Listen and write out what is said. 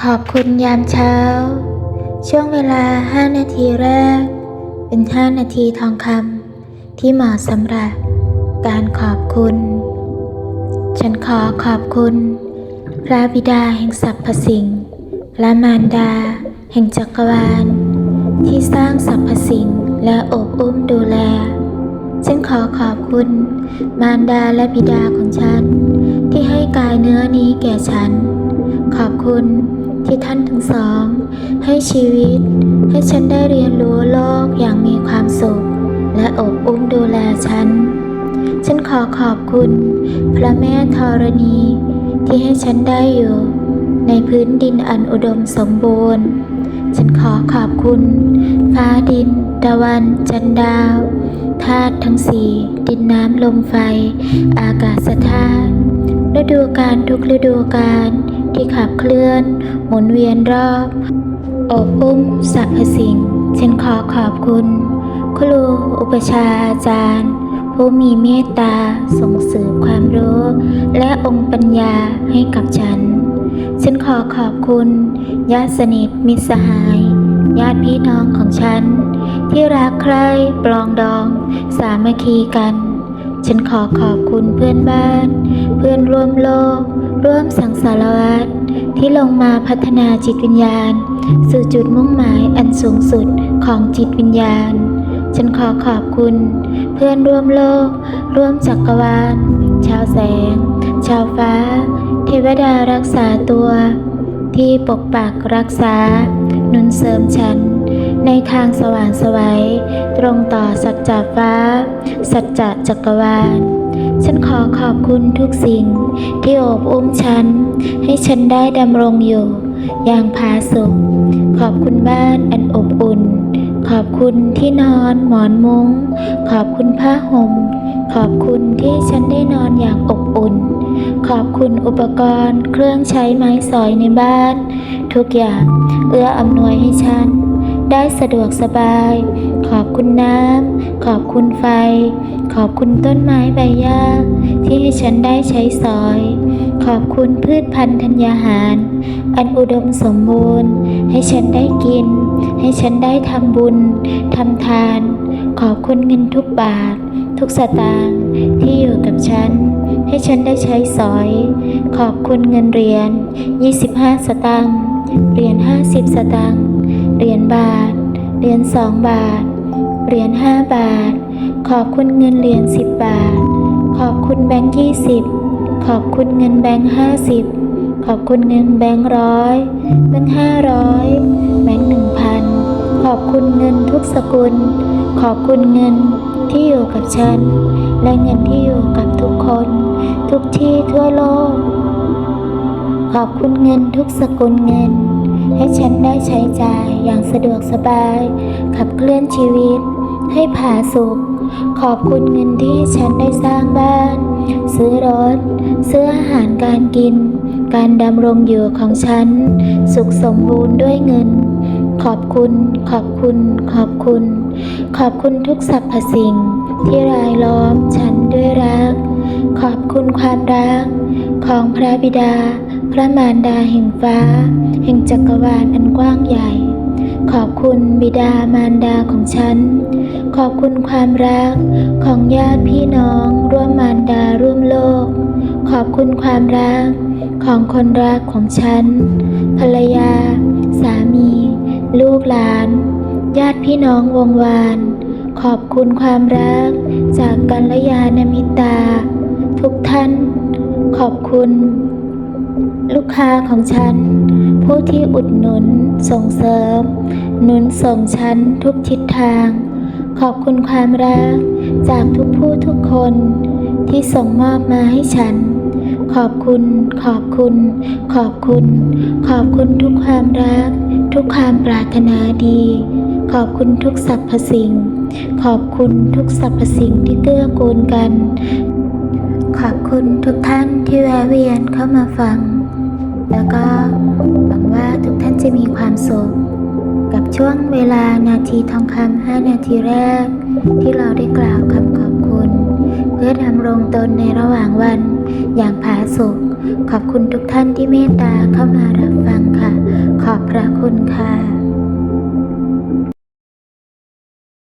ขอบคุณยามเช้า ช่วงเวลา 5 นาทีแรก เป็น 5 นาทีทองคำที่เหมาะสำหรับ การขอบคุณ ฉันขอขอบคุณ พระบิดาแห่งสรรพสิ่ง และมารดา แห่งจักรวาล ที่สร้างสรรพสิ่งและโอบอุ้มดูแล ฉันขอขอบคุณ มารดาและบิดาของฉัน ที่ให้กายเนื้อนี้แก่ฉัน ขอบคุณ ที่ท่านทั้งสอง ให้ชีวิต ให้ฉันได้เรียนรู้โลกอย่างมีความสุข และอบอุ้มดูแลฉัน ฉันขอขอบคุณ พระแม่ธรณี ที่ให้ฉันได้อยู่ ในพื้นดินอันอุดมสมบูรณ์ ฉันขอขอบคุณ ฟ้าดิน ตะวัน จันดาวธาตุทั้งสี่ดินน้ำลมไฟ อากาศธาตุฤดูกาลทุกฤดูกาล ที่ขับเคลื่อน หมุนเวียนรอบ อบอุ้มสรรพสิ่ง ฉันขอขอบคุณ ครูอุปชาอาจารย์ ผู้มีเมตตาส่งเสริมความรู้ และองค์ปัญญาให้กับฉัน ฉันขอขอบคุณ ญาติสนิทมิตรสหาย ญาติพี่น้องของฉัน ที่รักใคร่ปลองดอง สามัคคีกัน ฉันขอขอบคุณเพื่อนบ้าน เพื่อนร่วมโลก ร่วมสังสารวัตรที่ลงมาพัฒนาจิตวิญญาณ สู่จุดมุ่งหมายอันสูงสุดของจิตวิญญาณ ฉันขอขอบคุณ เพื่อนร่วมโลก ร่วมจักรวาล ชาวแสง ชาวฟ้า เทวดารักษาตัว ที่ปกปักรักษาหนุนเสริมฉัน ในทางสว่างสวัย ตรงต่อสัจจะฟ้า สัจจะจักรวาล อขอบคุณทุกสิ่งที่โอบอุ้มฉัน ให้ฉันได้ดำรงอยู่ อย่างผาสุกขอบคุณบ้านอันอบอุ่น ขอบคุณที่นอนหมอนมุง้ง ขอบคุณผ้าห่ม ขอบคุณที่ฉันได้นอนอย่างอบอุ่น ขอบคุณอุปกรณ์ เครื่องใช้ไม้สอยในบ้าน ทุกอย่างเอื้ออำนวยให้ฉัน ได้สะดวกสบาย ขอบคุณน้ำ ขอบคุณไฟ ขอบคุณต้นไม้ใบหญ้า ที่ให้ฉันได้ใช้สอย ขอบคุณพืชพันธุ์ธัญญาหาร อันอุดมสมบูรณ์ ให้ฉันได้กิน ให้ฉันได้ทำบุญทำทาน ขอบคุณเงินทุกบาท ทุกสตางค์ที่อยู่กับฉัน ให้ฉันได้ใช้สอย ขอบคุณเงินเหรียญ25 สตางค์เหรียญ50 สตางค์เหรียญบาทเหรียญ2บาท เหรียญ5บาท ขอบคุณเงินเหรียญ10 บาท ขอบคุณแบงค์20 ขอบคุณเงินแบงค์50 ขอบคุณเงินแบงค์ร้อยแบงค์ห้าร้อยแบงค์หนึ่งพันขอบคุณเงินทุกสกุล ขอบคุณเงินที่อยู่กับฉัน และเงินที่อยู่กับทุกคน ทุกที่ทั่วโลก ขอบคุณเงินทุกสกุลเงิน ให้ฉันได้ใช้จ่ายอย่างสะดวกสบาย ขับเคลื่อนชีวิต ให้ผาสุก ขอบคุณเงินที่ฉันได้สร้างบ้าน ซื้อรถ ซื้ออาหารการกิน การดำรงอยู่ของฉัน สุขสมบูรณ์ด้วยเงิน ขอบคุณ ขอบคุณ ขอบคุณ ขอบคุณทุกสรรพสิ่ง ที่รายล้อมฉันด้วยรัก ขอบคุณความรัก ของพระบิดา พระมารดาแห่งฟ้า แห่งจักรวาลอันกว้างใหญ่ ขอบคุณบิดามารดาของฉัน ขอบคุณความรักของญาติพี่น้อง ร่วมมารดาร่วมโลก ขอบคุณความรักของคนรักของฉัน ภรรยา สามี ลูกหลาน ญาติพี่น้องวงวาน ขอบคุณความรักจากกัลยาณมิตา ทุกท่าน ขอบคุณ ลูกค้าของฉัน ผู้ที่อุดหนุนส่งเสริม หนุนส่งฉันทุกทิศทาง ขอบคุณความรัก จากทุกผู้ทุกคน ที่ส่งมอบมาให้ฉัน ขอบคุณ ขอบคุณ ขอบคุณ ขอบคุณทุกความรัก ทุกความปรารถนาดี ขอบคุณทุกสรรพสิ่ง ขอบคุณทุกสรรพสิ่งที่เกื้อกูลกัน ขอบคุณทุกท่านที่แวะเวียนเข้ามาฟัง แล้วก็หวังว่าทุกท่านจะมีความสุขกับช่วงเวลานาทีทองคำ5นาทีแรก ที่เราได้กล่าวคำขอบคุณ เพื่อดำรงตนในระหว่างวันอย่างผาสุกขอบคุณทุกท่านที่เมตตาเข้ามารับฟังค่ะ ขอบพระคุณค่ะ